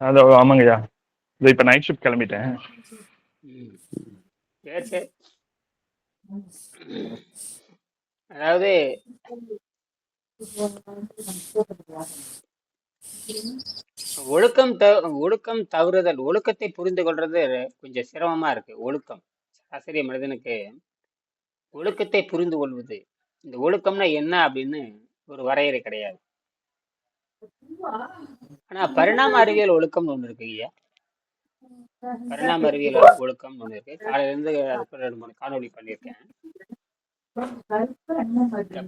அது ஆமாங்கய்யா. இது இப்போ நைட் ஷிஃப்ட் கிளம்பிட்டேன். அதாவது ஒழுக்கம் த ஒழுக்கம் தவறுதல் ஒழுக்கத்தை புரிந்து கொள்றது கொஞ்சம் சிரமமா இருக்கு. ஒழுக்கம். சராசரி மனிதனுக்கு ஒழுக்கத்தை புரிந்து கொள்வது இந்த ஒழுக்கம்னா என்ன அப்படின்னு ஒரு வரையறை கிடையாது. ஆனா பரிணாம அறிவியல் ஒழுக்கம்னு ஒண்ணு இருக்கு ஐயா. பரிணாம அறிவியல் ஒழுக்கம்னு ஒண்ணு இருக்கு. காலையில இருந்து ரெண்டு மூணு காணொளி பண்ணியிருக்கேன்.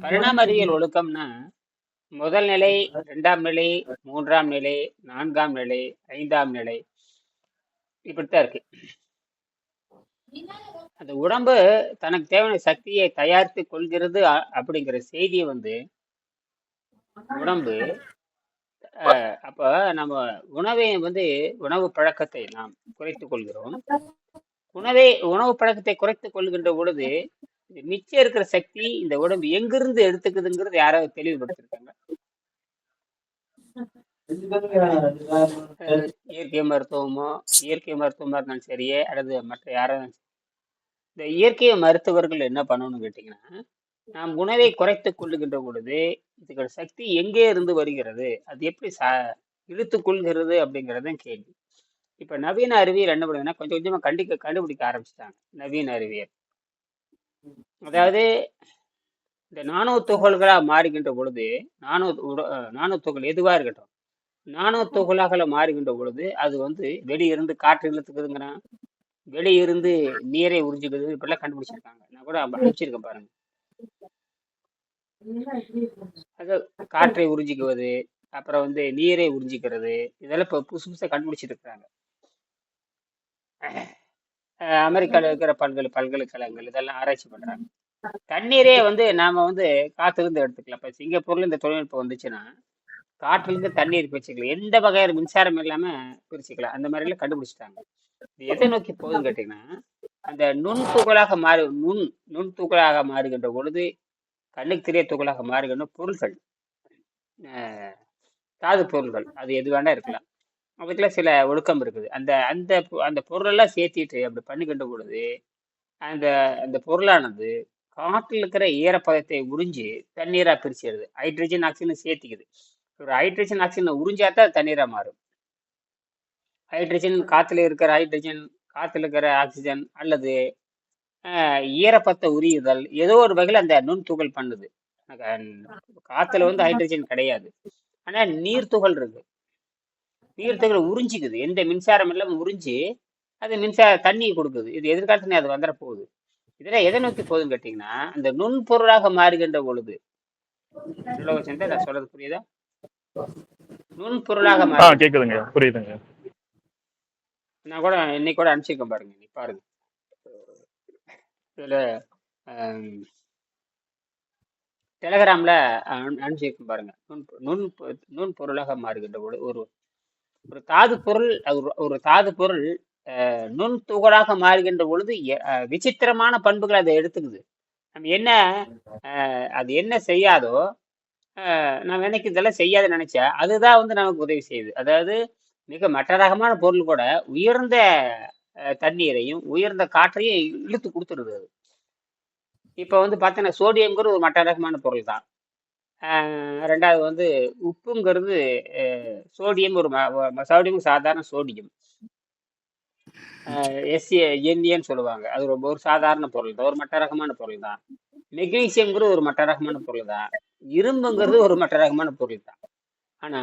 பரிணாம அறிவியல் ஒழுக்கம்னா முதல் நிலை இரண்டாம் நிலை மூன்றாம் நிலை நான்காம் நிலை ஐந்தாம் நிலை. இப்படித்தான் இருக்கு. அந்த உடம்பு தனக்கு தேவையான சக்தியை தயாரித்து கொள்கிறது அப்படிங்கிற செய்தியை வந்து உடம்பு அப்ப நம்ம உணவை வந்து உணவு பழக்கத்தை நாம் குறைத்துக் கொள்கிறோம். உணவை உணவு பழக்கத்தை குறைத்துக் கொள்கின்ற பொழுது மிச்சம் இருக்கிற சக்தி இந்த உடம்பு எங்கிருந்து எடுத்துக்குதுங்கிறது யாராவது தெளிவுபடுத்திருக்காங்க? இயற்கை மருத்துவமோ இயற்கை மருத்துவமா இருந்தாலும் சரியே அல்லது மற்ற யாராவது இந்த இயற்கை மருத்துவர்கள் என்ன பண்ணணும்னு கேட்டிங்கன்னா நாம் உணவை குறைத்துக் கொள்ளுகின்ற பொழுது இதுகள் சக்தி எங்கே இருந்து வருகிறது? அது எப்படி ச இழுத்துக்கொள்கிறது கொள்கிறது அப்படிங்கிறதும் கேள்வி. இப்போ நவீன அறிவியல் என்ன பண்ணுதுன்னா கொஞ்சம் கொஞ்சமாக கண்டிக்க கண்டுபிடிக்க ஆரம்பிச்சிட்டாங்க நவீன அறிவியல். அதாவது இந்த நானோ துகள்களாக மாறுகின்ற பொழுது நானோ உட- நானோ துகள் எதுவாக இருக்கட்டும் நானோ துகளாக மாறுகின்ற பொழுது அது வந்து வெளியிருந்து காற்று இழுத்துக்குதுங்கிறான். வெளியிருந்து நீரை உறிஞ்சிக்குது இப்படிலாம் கண்டுபிடிச்சிருக்காங்க. நான் கூட அனுப்பிச்சிருக்கேன் பாருங்க. அது காற்றை உறிஞ்சிக்குவது அப்புறம் வந்து நீரை உறிஞ்சிக்கிறது இதெல்லாம் இப்போ புதுசு புதுசாக கண்டுபிடிச்சிட்டு இருக்கிறாங்க. அமெரிக்கால இருக்கிற பல்கலை பல்கலைக்கழகங்கள் இதெல்லாம் ஆராய்ச்சி பண்றாங்க. தண்ணீரே வந்து நாம வந்து காத்திருந்து எடுத்துக்கலாம். இப்போ சிங்கப்பூர்ல இந்த தொழில்நுட்பம் வந்துச்சுன்னா காற்றிலிருந்து தண்ணீர் பிரிச்சுக்கலாம். எந்த வகையான மின்சாரம் இல்லாம பிரிச்சுக்கலாம். அந்த மாதிரி எல்லாம் கண்டுபிடிச்சிட்டாங்க. இது எதை நோக்கி போகுதுன்னு கேட்டீங்கன்னா அந்த நுண் துகளாக மாறு நுண் நுண் துகளாக மாறுகின்ற பொழுது கண்ணுக்கு தெரிய துகளாக மாறுகின்ற பொருள்கள். தாது பொருள்கள் அது எது வேணா இருக்கலாம். அதுக்கெல்லாம் சில ஒழுக்கம் இருக்குது. அந்த அந்த பொ- அந்த பொருளெல்லாம் சேர்த்திட்டு அப்படி பண்ணுகின்ற பொழுது அந்த அந்த பொருளானது காற்றில் இருக்கிற ஈரப்பதத்தை உறிஞ்சி தண்ணீராக பிரிச்சிடுது ஹைட்ரஜன் ஆக்சிஜன் சேர்த்திக்குது. ஒரு ஹைட்ரஜன் ஆக்சிஜனை உறிஞ்சாதான் தண்ணீராக மாறும். ஹைட்ரஜன் காற்றுல இருக்கிற ஹைட்ரஜன் காத்துல இருக்கிற ஆக்சிஜன் அல்லது அஹ், ஈரப்பதத்தை உரியுதல் ஏதோ ஒரு வகையில் அந்த நுண்துகள் பண்ணுது. காத்துல வந்து ஹைட்ரஜன் கிடையாது. ஆனா நீர் துகள் இருக்கு. நீர் துகள் உறிஞ்சிக்குது. எந்த மின்சாரம் இல்லாம உறிஞ்சி அது மின்சார தண்ணி கொடுக்குது. இது எதிர்காலத்துல அது வந்துட போகுது இதெல்லாம் எதை நோக்கி போகுதுன்னு கேட்டீங்கன்னா அந்த நுண்பொருளாக மாறுகின்ற பொழுது. நான் சொல்றது புரியுதா? நுண்பொருளாக மாறு கேட்குதுங்க புரியுதுங்க. நான் கூட இன்னைக்கு கூட அனுப்பிச்சிருக்கேன் பாருங்க நீ பாருங்க. இதுல ஆம், டெலகிராம்ல அனுப்பிச்சிருக்கேன் பாருங்க. நுண் நுண் நுண் பொருளாக மாறுகின்ற பொழுது ஒரு ஒரு தாது பொருள் ஒரு தாது பொருள் அஹ், நுண் துகளாக மாறுகின்ற பொழுது விசித்திரமான பண்புகளை அதை எடுத்துக்குது. நம்ம என்ன அஹ், அது என்ன செய்யாதோ அஹ், நான் எனக்கு இதெல்லாம் செய்யாது நினைச்சா அதுதான் வந்து நமக்கு உதவி செய்யுது. அதாவது மிக மட்டரகமான பொருள் கூட உயர்ந்த தண்ணீரையும் உயர்ந்த காற்றையும் இழுத்து கொடுத்துருது அது. இப்போ வந்து பார்த்தீங்கன்னா சோடியம்ங்கிறது ஒரு மட்டரகமான பொருள் தான் ரெண்டாவது வந்து உப்புங்கிறது அஹ், சோடியம் ஒரு ம- சோடியம் சாதாரண சோடியம். எஸ்சி என்ஏன்னு சொல்லுவாங்க. அது ரொம்ப ஒரு சாதாரண பொருள் தான் ஒரு மட்டரகமான ரகமான பொருள் தான் மெக்னீசியம்ங்கிறது ஒரு மட்டரகமான ரகமான பொருள் தான் இரும்புங்கிறது ஒரு மட்டரகமான ரகமான பொருள் தான் ஆனா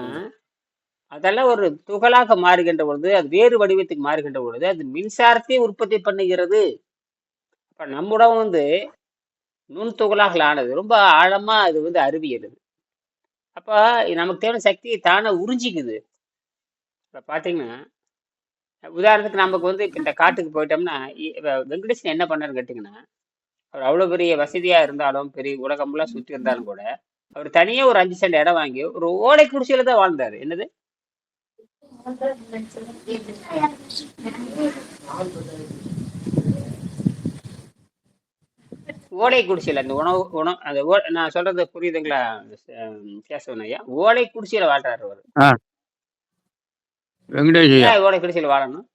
அதெல்லாம் ஒரு துகளாக மாறுகின்ற பொழுது அது வேறு வடிவத்துக்கு மாறுகின்ற பொழுது அது மின்சாரத்தை உற்பத்தி பண்ணுகிறது. அப்ப நம்ம உடம்பு வந்து நுண்துகளாக ஆனது ரொம்ப ஆழமா அது வந்து அறிவியல் அப்போ அப்ப நமக்கு தேவையான சக்தியை தானே உறிஞ்சிக்குது. இப்ப பாத்தீங்கன்னா உதாரணத்துக்கு நமக்கு வந்து இப்ப இந்த காட்டுக்கு போயிட்டோம்னா இ- வெங்கடேசன் என்ன பண்ணாருன்னு கேட்டீங்கன்னா அவர் அவ்வளவு பெரிய வசதியா இருந்தாலும் பெரிய உலகம்லாம் சுற்றி இருந்தாலும் கூட அவர் தனியாக ஒரு அஞ்சு சென்ட் இடம் வாங்கி ஒரு ஓலை குடிசையில தான் வாழ்ந்தாரு. என்னது? ஓலை குடிசையில அந்த உணவு உணவு அந்த ஓ நான் சொல்றது புரியுதுங்களா கேசவன் ஐயா? ஓலை குடிசையில வாழ்றாரு அவர். வெங்கடேஷ் ஐயா. ஏன் ஓலை குடிசையில் வாழணும்?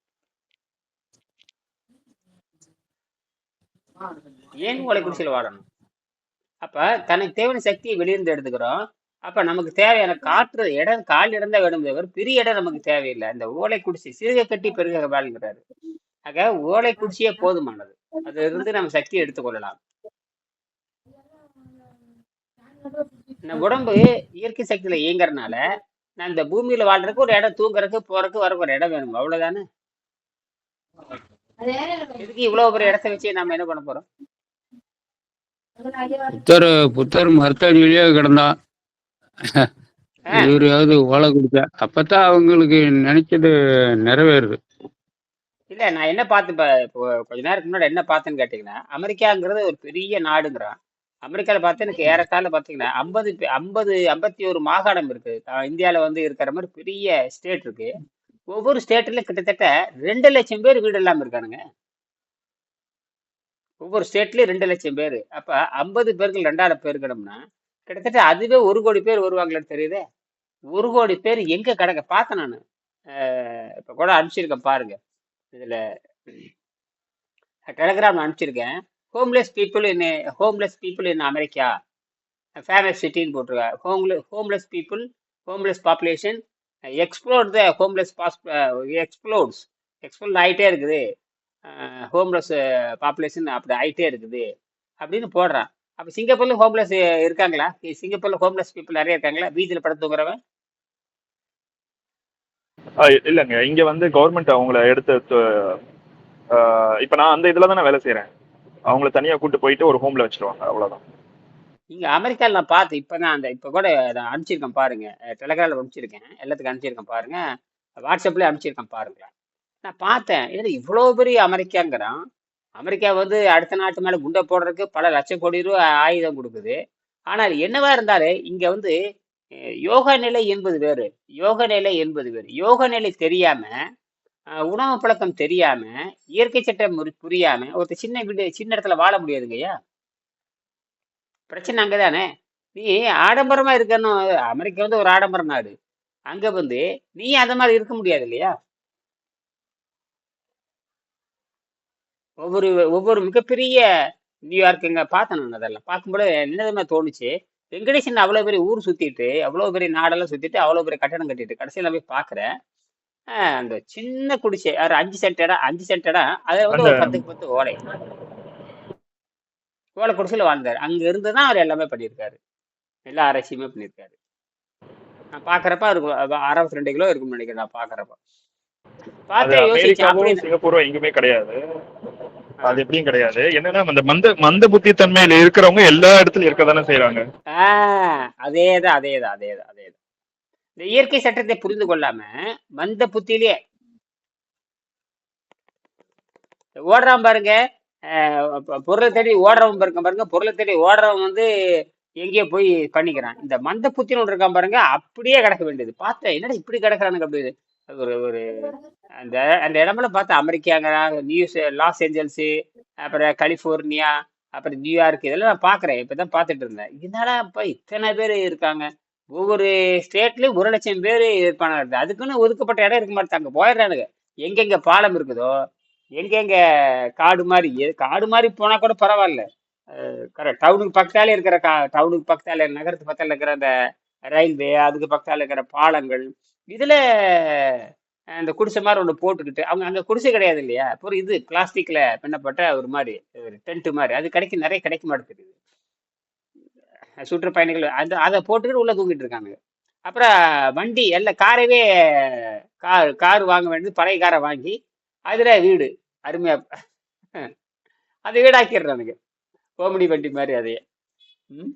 ஏன் ஓலை குடிசையில் வாழணும்? அப்ப தனக்கு தேவையான சக்தியை வெளியிருந்து எடுத்துக்கிறோம். அப்ப நமக்கு தேவையான காற்று இடம் கால் இடம் தான் வேணும். தவிர பெரிய இடம் நமக்கு தேவையில்லை. அந்த ஓலை குடிசை சிறுக கட்டி பெருக வாழ்கிறாரு. ஆக ஓலை குடிசையே போதுமானது. அதுல இருந்து நம்ம சக்தியை எடுத்துக்கொள்ளலாம் இந்த உடம்பு இயற்கை சக்தியில இயங்குறதுனால நான் இந்த பூமியில வாழ்றதுக்கு ஒரு இடம் தூங்குறதுக்கு போறதுக்கு வரக்கு ஒரு இடம் வேணும்? அவ்வளவுதானே? இதுக்கு இவ்வளவு பெரிய இடத்த வச்சு நாம என்ன பண்ண போறோம்? புத்தர் புத்தர் மருத்துவ கிடந்தான். இவரையாவது ஓலை கொடுத்தா அப்பதான் அவங்களுக்கு நினைச்சது நிறைவேறுது. இல்ல நான் என்ன பார்த்து இப்ப கொஞ்ச நேரத்துக்கு முன்னாடி என்ன பார்த்தேன்னு கேட்டீங்கன்னா அமெரிக்காங்கிறது ஒரு பெரிய நாடுங்கிறான். அமெரிக்கால பார்த்து எனக்கு ஏறத்தாழ பாத்தீங்கன்னா ஐம்பது ஐம்பது ஐம்பத்தி ஒரு மாகாணம் இருக்கு. இந்தியால வந்து இருக்கிற மாதிரி பெரிய ஸ்டேட் இருக்கு. ஒவ்வொரு ஸ்டேட்ல கிட்டத்தட்ட ரெண்டு லட்சம் பேர் வீடு இல்லாம இருக்கானுங்க. ஒவ்வொரு ஸ்டேட்லயும் ரெண்டு லட்சம் பேர். அப்ப ஐம்பது பேருக்கு ரெண்டாயிரம் பேர் இருக்கணும்னா கிட்டத்தட்ட அதுவே ஒரு கோடி பேர் வருவாங்களான்னு தெரியுதே. ஒரு கோடி பேர் எங்க கிடக்க பார்த்தேன் நான். இப்போ கூட அனுப்பிச்சிருக்கேன் பாருங்க. இதில் Telegram அனுப்பிச்சிருக்கேன். Homeless people in homeless people in America famous சிட்டின்னு போட்டிருக்கேன் ஹோம்ல homeless people homeless population explore the homeless pass explores explore ஆகிட்டே இருக்குது. ஹோம்லெஸ் பாப்புலேஷன் அப்படி ஆகிட்டே இருக்குது. அப்படின்னு போடுறான். அப்போ சிங்கப்பூர்ல ஹோம்லெஸ் இருக்காங்களா? சிங்கப்பூர்ல ஹோம்லெஸ் பீப்புள் நிறைய இருக்காங்களா? பீச்சில் தூங்குறவன்? ஆ, இல்லைங்க. இங்க வந்து கவர்மெண்ட் அவங்கள எடுத்து இப்ப நான் அந்த இதுல தானே வேலை செய்றேன். அவங்கள தனியா கூட்டு போயிட்டு ஒரு ஹோம்ல வச்சிருவாங்க. அவ்வளவுதான். இங்க அமெரிக்கால நான் பார்த்து இப்போ நான் அந்த இப்போ கூட நான் அனுப்பிச்சிருக்கேன் பாருங்க. டெலகிராமில் அனுப்பிச்சிருக்கேன். எல்லாத்துக்கும் அனுப்பிச்சிருக்கேன் பாருங்க. வாட்ஸ்அப்லேயே அனுப்பிச்சிருக்கேன் பாருங்க நான் பார்த்தேன். இது இவ்வளோ பெரிய அமெரிக்காங்கிறான்? அமெரிக்கா வந்து அடுத்த நாட்டு மேலே குண்டை போடுறதுக்கு பல லட்சம் கோடி ரூபா ஆயுதம் கொடுக்குது. ஆனால் என்னவா இருந்தாலும் இங்க வந்து யோக நிலை என்பது வேறு. யோக நிலை என்பது வேறு. யோக நிலை தெரியாம உணவு பழக்கம் தெரியாம இயற்கை சட்டம் புரியாம ஒருத்தர் சின்ன வீடு சின்ன இடத்துல வாழ முடியாதுங்கய்யா பிரச்சனை அங்கதானே? நீ ஆடம்பரமா இருக்கணும். அமெரிக்கா வந்து ஒரு ஆடம்பர நாடு. அங்க வந்து நீ அந்த மாதிரி இருக்க முடியாது இல்லையா? ஒவ்வொரு ஒவ்வொரு மிகப்பெரிய நியூயார்க்குங்க பார்த்தேன் நான் அதெல்லாம். பார்க்கும்போது என்னதுமே தோணுச்சு. வெங்கடேசன் அவ்வளோ பெரிய ஊர் சுத்திட்டு அவ்வளோ பெரிய நாடெல்லாம் சுத்திட்டு அவ்வளோ பெரிய கட்டடம் கட்டிட்டு கடைசியில் போய் பார்க்குறேன். அந்த சின்ன குடிசை ஒரு அஞ்சு சென்ட் இடம் அஞ்சு சென்ட் இடம் அதை வந்து ஒரு பத்துக்கு பத்து ஓலை. ஓலை குடிசையில் வாழ்ந்தார். அங்க இருந்து தான் அவர் எல்லாமே பண்ணியிருக்காரு. எல்லா ஆராய்ச்சியுமே பண்ணியிருக்காரு. நான் பார்க்குறப்ப அவருக்கு அறுபத்தி ரெண்டு கிலோ இருக்கும்னு நினைக்கிறேன் நான் பார்க்குறப்ப. அமெரிக்காவும் சிங்கப்பூரும் எங்குமே கிடையாது. அது எப்படியும் கிடையாது. என்னன்னா அந்த மந்த மந்த புத்தி தன்மையில இருக்கிறவங்க எல்லா இடத்துலயும் இருக்க தானே செய்யறாங்க அதேதான் அதேதான் அதேதான் அதேதான். இந்த இயற்கை சட்டத்தை புரிந்து கொள்ளாம மந்த புத்தியிலே ஓடுறான் பாருங்க பொருளை தேடி ஓடுறவன் பாருங்க பாருங்க பொருளை தேடி ஓடுறவன் வந்து எங்கேயோ போய் பண்ணிக்கிறான். இந்த மந்த புத்தின்னு ஒன்று இருக்கான் பாருங்க அப்படியே கிடக்க வேண்டியது. பார்த்தேன் என்னடா இப்படி கிடக்குறானுங்க அப்படி? ஒரு ஒரு அந்த அந்த இடமெல்லாம் பார்த்தா அமெரிக்காங்க நியூஸ் லாஸ் ஏஞ்சல்ஸு அப்புறம் கலிஃபோர்னியா அப்புறம் நியூயார்க் இதெல்லாம் நான் பார்க்குறேன். இப்போ தான் பார்த்துட்டு இருந்தேன். இதனால இப்போ இத்தனை பேர் இருக்காங்க. ஒவ்வொரு ஸ்டேட்லேயும் ஒரு லட்சம் பேர் இருக்குது அதுக்குன்னு ஒதுக்கப்பட்ட இடம் இருக்க மாட்டாங்க போயிடுறானுங்க. எங்கெங்கே பாலம் இருக்குதோ எங்கெங்க காடு மாதிரி காடு மாதிரி போனால் கூட பரவாயில்ல. கரெக்ட். டவுனுக்கு பக்கத்தாலே இருக்கிற கா டவுனுக்கு பக்கத்தாலே நகரத்துக்கு பக்கத்தில் இருக்கிற அந்த ரயில்வே அதுக்கு பக்கத்தால் இருக்கிற பாலங்கள் இதுல அந்த குடிசை மாதிரி ஒன்று போட்டுக்கிட்டு அவங்க அங்கே குடிசை கிடையாது இல்லையா? அப்புறம் இது பிளாஸ்டிக்ல பின்னப்பட்ட ஒரு மாதிரி ஒரு டென்ட் மாதிரி. அது கிடைக்கும் நிறைய கிடைக்க மாட்டேங்குது சுற்றுப்பயணிகள் அந்த அதை போட்டுக்கிட்டு உள்ள தூங்கிட்டு இருக்காங்க. அப்புறம் வண்டி எல்லாம் காரவே கார் கார் வாங்க வேண்டியது பழைய காரை வாங்கி அதில் வீடு அருமையா அது வீடாக்கிடுறானுங்க. கோமடி வண்டி மாதிரி அதையே. ம்?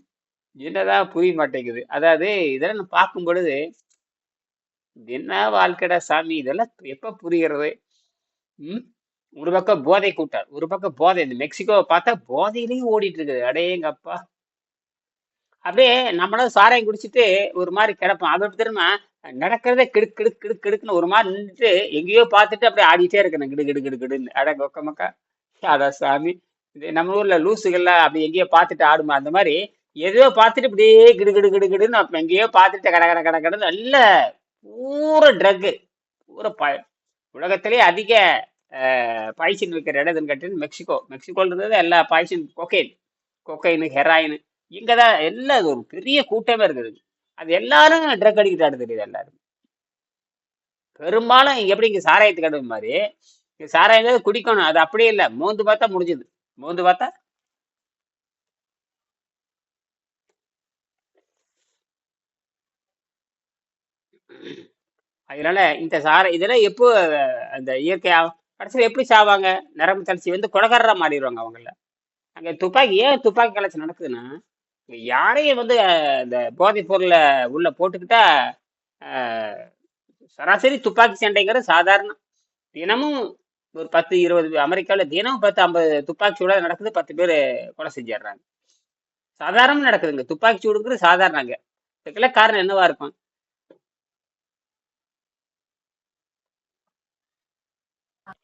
என்னதான் புரிய மாட்டேங்குது. அதாவது இதெல்லாம் பார்க்கும் பொழுது என்ன வாழ்க்கடா சாமி இதெல்லாம் எப்ப புரிகிறது ம்? ஒரு பக்கம் போதை கூட்டம் ஒரு பக்கம் போதை. இந்த மெக்சிகோவை பார்த்தா போதையிலையும் ஓடிட்டு இருக்குது அடேங்கப்பா அப்படியே நம்மளும் சாராயம் குடிச்சிட்டு ஒரு மாதிரி கிடப்போம். அது திரும்ப தெரியுமா? நடக்கிறதே கிடுக் கிடுக் கிடுக் கிடுக்குன்னு ஒரு மாதிரி நின்றுட்டு எங்கேயோ பார்த்துட்டு அப்படியே ஆடிட்டே இருக்கணும். கிடு கிடு கிடு கிடுன்னு. அட கொக்க மக்கா. அதா சாமி. இது நம்ம ஊர்ல லூசுகள்லாம் அப்படி எங்கேயோ பார்த்துட்டு ஆடுமா? அந்த மாதிரி எதையோ பார்த்துட்டு இப்படியே கிடு கிடு கிடு கிடுன்னு அப்ப எங்கேயோ பார்த்துட்டு கட கட கட கடன்னு நல்ல பூரா ட்ரக்கு பூரா ப உலகத்திலே அதிக பாய்ச்சின் விற்கிற இடம் எதுன்னு கேட்டீங்கன்னா மெக்சிகோ. மெக்சிகோல இருந்தது எல்லா பாய்ச்சின் கொக்கைன் கொக்கைனு ஹெராயின் இங்கே தான் எல்லாம் இது ஒரு பெரிய கூட்டமே இருக்குது. அது எல்லாரும் ட்ரக் அடிக்கிட்டாடு தெரியுது எல்லாரும் பெரும்பாலும் எப்படி இங்கே சாராயத்து கடை மாதிரி சாராயம் குடிக்கணும் அது அப்படியே இல்லை. மோந்து பார்த்தா முடிஞ்சது. மோந்து பார்த்தா அதனால இந்த சார இதெல்லாம் எப்போ அந்த இயற்கையா கடைசியில் எப்படி சாவாங்க? நரம்பு தளர்ச்சி வந்து கொலகாரரா மாறிடுவாங்க அவங்கள. அங்கே துப்பாக்கி ஏன் துப்பாக்கி கலைச்சி நடக்குதுன்னா யாரையும் வந்து இந்த போதைப் பொருளை உள்ள போட்டுக்கிட்டா சராசரி துப்பாக்கி சண்டைங்கிறது சாதாரணம் தினமும் ஒரு பத்து இருபது அமெரிக்காவில் தினமும் பத்து ஐம்பது துப்பாக்கி சூடாக நடக்குது பத்து பேர் கொலை செஞ்சிடுறாங்க. சாதாரணமாக நடக்குதுங்க. துப்பாக்கி சூடுங்கிறது சாதாரணங்க. இதுக்கெல்லாம் காரணம் என்னவா இருக்கும்?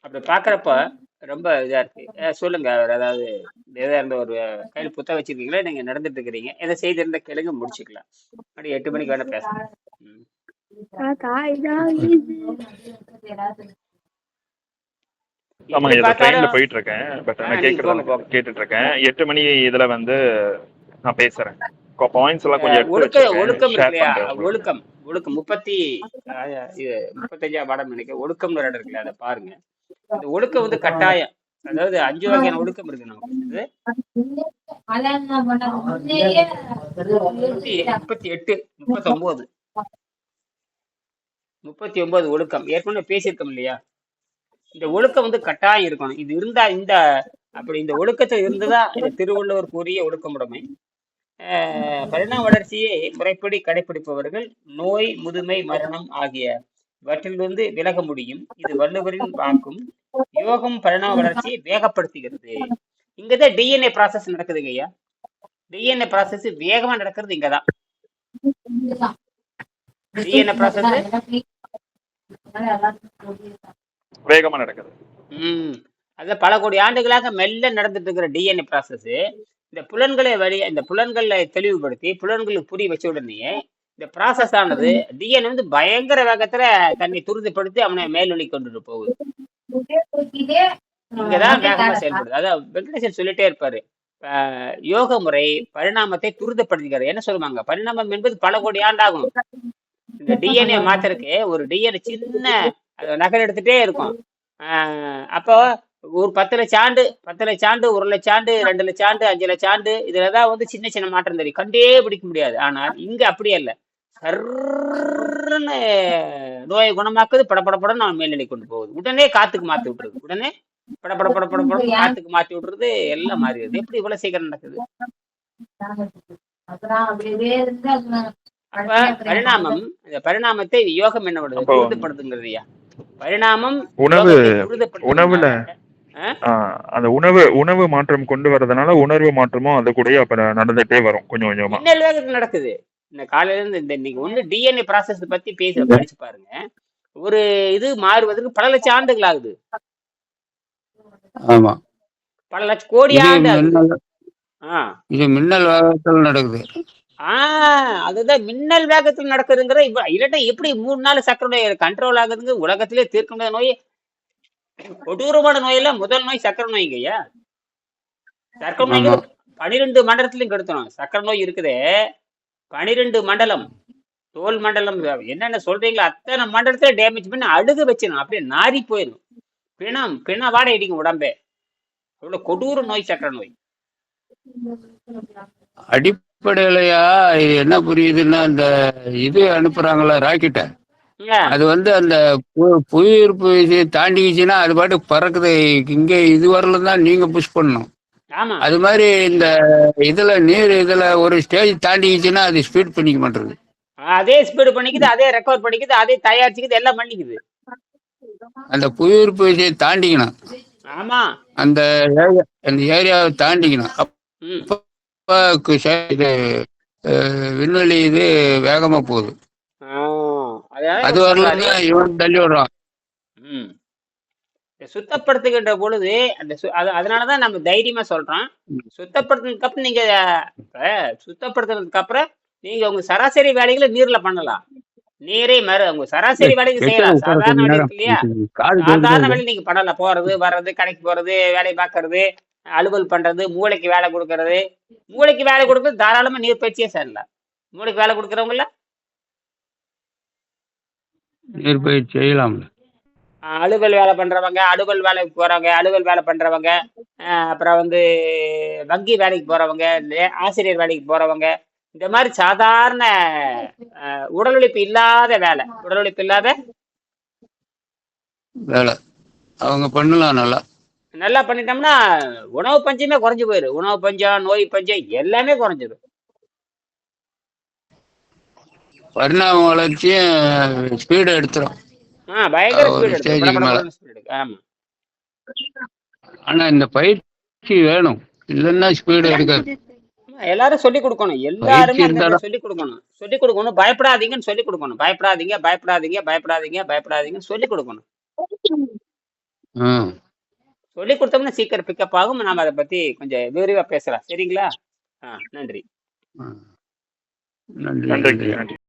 அப்படி பார்க்குறப்ப ரொம்ப இதா இருக்கு. அஹ் சொல்லுங்க வேற ஏதாவது ஏதாவது இருந்த ஒரு கையில் புத்தகம் வச்சிருக்கீங்களா? நீங்க நடந்துட்டு இருக்கிறீங்க? எதை செய்திருந்த கேளுங்க முடிச்சுக்கலாம். அப்படி எட்டு மணிக்கு வேணா பேசலாம். ம். ஆமாங்க எப்படி ஏதோ ட்ரெயின்ல பார்த்தாலும் போயிட்டு இருக்கேன் பட் ஆ நான் நீங்க போங்க கேட்கறத போங்க கேட்டுட்டு இருக்கேன் எட்டு மணி இதுல வந்து நான் பேசுறேன். பாயிண்ட்ஸ் எல்லாம் கொஞ்சம் அஹ் எடுத்து ஒழுக்க வச்சிருக்கேன். ஒழுக்கம் ஷேர் இருக்கு இல்லையா பண்றேன் உங்களுக்கு. ஒழுக்கம் ஒழுக்கம். முப்பத்தி அஹ், இது முப்பத்தஞ்சாம் பாடம் நினைக்க ஒழுக்கம்னு ஒரு இடம் இருக்குல்ல அதை பாருங்க. இந்த ஒழுக்கம் வந்து கட்டாயம். அதாவது அஞ்சு வகையான ஒழுக்கம் இருக்கு நமக்கு. முப்பத்தி எட்டு முப்பத்தி ஒன்பது முப்பத்தி ஒன்பது ஒழுக்கம். ஏற்கனவே பேசியிருக்கோம் இல்லையா? இந்த ஒழுக்கம் வந்து கட்டாயம் இருக்கணும். இது இருந்தா இந்த அப்படி இந்த ஒழுக்கத்தில் இருந்துதான் இந்த திருவள்ளுவர் கூறிய ஒழுக்கமுடைமை ஆஹ் பரிணாம வளர்ச்சியை முறைப்படி கடைபிடிப்பவர்கள் நோய் முதுமை மரணம் ஆகிய இவற்றிலிருந்து விலக முடியும். இது வள்ளுவரின் வாக்கும். யோகம் பரிணாம வளர்ச்சியை வேகப்படுத்துகிறது. இங்கதான் டிஎன்ஏ ப்ராசஸ் நடக்குதுங்க ஐயா. டிஎன்ஏ ப்ராசஸ் வேகமா நடக்கிறது இங்கதான். டிஎன்ஏ ப்ராசஸ் வேகமா நடக்குது. ம். அது பல கோடி ஆண்டுகளாக மெல்ல நடந்துட்டு இருக்கிற டிஎன்ஏ ப்ராசஸ் இந்த புலன்களை வழி இந்த புலன்களை தெளிவுபடுத்தி புலன்களுக்கு புரிய வச்ச உடனே இந்த ப்ராசஸ் ஆனது டிஎன்ஏ வந்து பயங்கர வேகத்துல தன்னை துரிதப்படுத்தி அவனை மேல்வழி கொண்டுட்டு போகுது. இங்கதான் வேகமா செயல்படுது. அதான் வெங்கடேசன் சொல்லிட்டே இருப்பாரு. யோக முறை பரிணாமத்தை துரிதப்படுத்துகிறது என்ன சொல்லுவாங்க? பரிணாமம் என்பது பல கோடி ஆண்டாகும். இந்த டிஎன்ஏ மாத்திரக்கு ஒரு டிஎன்ஏ சின்ன நகல் எடுத்துட்டே இருக்கும். அப்போ ஒரு பத்து லட்சம் ஆண்டு பத்து லட்சம் ஆண்டு ஒரு லட்சம் ஆண்டு ரெண்டு லட்சம் ஆண்டு அஞ்சு லட்சம் ஆண்டு இதுலதான் வந்து சின்ன சின்ன மாற்றம் தெரியும். கண்டே பிடிக்க முடியாது. ஆனால் இங்க அப்படியே இல்லை சர்ன்னு நோயை குணமாக்குது படப்படப்படன்னு அவன் மேல்நிலை கொண்டு போகுது. உடனே காத்துக்கு மாத்தி விட்டுருது. உடனே படப்பட பட பட பட காத்துக்கு மாத்தி விட்டுறது எல்லாம் மாறிடுது. எப்படி இவ்வளவு சீக்கிரம் நடக்குது? பரிணாமம் இந்த பரிணாமத்தை யோகம் என்ன பண்ணுது அப்போ துரிதப்படுத்துங்கிறதுயா பரிணாமம் உணவு உணவுல அந்த உணவு உணவு மாற்றம் கொண்டு வரதுனால உணர்வு மாற்றமும் அது கூட அப்ப நடந்துட்டே வரும் கொஞ்சம் கொஞ்சமா. மின்னல் வேகத்துல நடக்குது. இந்த காலையில இருந்து இந்த இன்னைக்கு ஒண்ணு டிஎன்ஏ ப்ராசஸ் பத்தி பேச படிச்சு பாருங்க. ஒரு இது மாறுவதற்கு பல லட்சம் ஆண்டுகள் ஆகுது. ஆமா. பல லட்சம் கோடி ஆண்டு இது மின்னல் வேகத்தில் நடக்குது. ஆ அதுதான் மின்னல் வேகத்தில் நடக்குதுங்கிற இல்லாட்டா எப்படி மூணு நாள் சக்கரை நோய் கண்ட்ரோல் ஆகுதுங்க? உலகத்திலே தீர்க்க முடியாத நோய் கொடூரமான நோயெல்லாம் முதல் நோய் சக்கரை நோய்ங்கய்யா சக்கரை ஆமா. நோய்க்கு பனிரெண்டு மண்டலத்திலையும் கெடுத்தணும். சக்கரை நோய் இருக்குதே. பனிரெண்டு மண்டலம் தோல் மண்டலம் என்னென்ன சொல்றீங்களோ அத்தனை மண்டலத்துல டேமேஜ் பண்ணி அழுக வச்சிடும் அப்படியே நாரி போயிடும் பிணம் பிண வாடை அடிக்கும் உடம்பே. அவ்வளவு கொடூர நோய் சக்கரை நோய். அடிப்படையிலயா இது என்ன புரியுதுன்னா இந்த இது அனுப்புறாங்களா ராக்கெட்டை. அது வந்து அந்த புவியீர்ப்பு விசையை தாண்டிக்கிச்சுன்னா அது பாட்டுக்கு பறக்குது. இங்க இது வரல தான் நீங்க புஷ் பண்ணணும். அது மாதிரி இந்த இதுல நீர் இதுல ஒரு ஸ்டேஜ் தாண்டிக்கிச்சுன்னா அது ஸ்பீட் பண்ணிக்க மாட்டேங்குது. அதே ஸ்பீடு பண்ணிக்குது அதே ரெக்கவர் பண்ணிக்குது அதே தயாரிச்சுக்குது எல்லாம் பண்ணிக்குது. அந்த புவியீர்ப்பு விசையை தாண்டிக்கணும். ஆமா. அந்த ஏரியா அந்த ஏரியாவை தாண்டிக்கணும். அப்ப விண்வெளி இது வேகமா போகுது. அது வரலன்னா இவன் தள்ளி விடுறான். ம். சுத்தப்படுத்துகின்ற பொழுது அந்த அதனாலதான் நம்ம தைரியமா சொல்றோம். சுத்தப்படுத்தினதுக்கு அப்புறம் நீங்க சுத்தப்படுத்துனதுக்கு அப்புறம் நீங்க உங்க சராசரி வேலைகளை நீர்ல பண்ணலாம். நீரே மறு அவங்க சராசரி வேலைக்கு செய்யலாம். சாதாரண கொஞ்ச வேலை நேரம் இருக்கு. இல்லையா சாதாரண வேலை நீங்க பண்ணலாம். போறது வர்றது கடைக்கு போறது வேலை பார்க்கறது அலுவல் பண்றது மூளைக்கு வேலை கொடுக்கறது. மூளைக்கு வேலை கொடுக்கறது தாராளமா நீர் பயிற்சியே செய்யலாம். மூளைக்கு வேலை கொடுக்கறவங்கள நீர்பயிர் செய்யலாம்ல. அலுவல் வேலை பண்றவங்க அலுவல் வேலைக்கு போறவங்க அலுவல் வேலை பண்றவங்க அப்புறம் வந்து வங்கி வேலைக்கு போறவங்க ஆசிரியர் வேலைக்கு போறவங்க இந்த மாதிரி சாதாரண உடல் உழைப்பு இல்லாத வேலை. உடல் உழைப்பு இல்லாத? வேலை. அவங்க பண்ணலாம் நல்லா. நல்லா பண்ணிட்டோம்னா உணவு பஞ்சமே குறைஞ்சு போயிரு. உணவு பஞ்சம் நோய் பஞ்சம் எல்லாமே குறைஞ்சிடும் பரிணாம வளர்ச்சியும் ஸ்பீடு எடுத்துரும். ஆ பயங்கர ஒரு ஸ்பீடு stage க்கு மேல. எடுக்கும் ஸ்பீடு எடுக்கும். ஆமா. ஆனா இந்த பயிற்சி வேணும். இல்லைன்னா ஸ்பீடு எடுக்காது. ஆமா, எல்லாரும் சொல்லி கொடுக்கணும். எல்லாருமே சொல்லி கொடுத்தோம்னா சீக்கிரம் பிக்கப் ஆகும். நாம அதை பத்தி கொஞ்சம் விரிவா பேசலாம். சரிங்களா? ஆ நன்றி. நன்றி. நன்றி.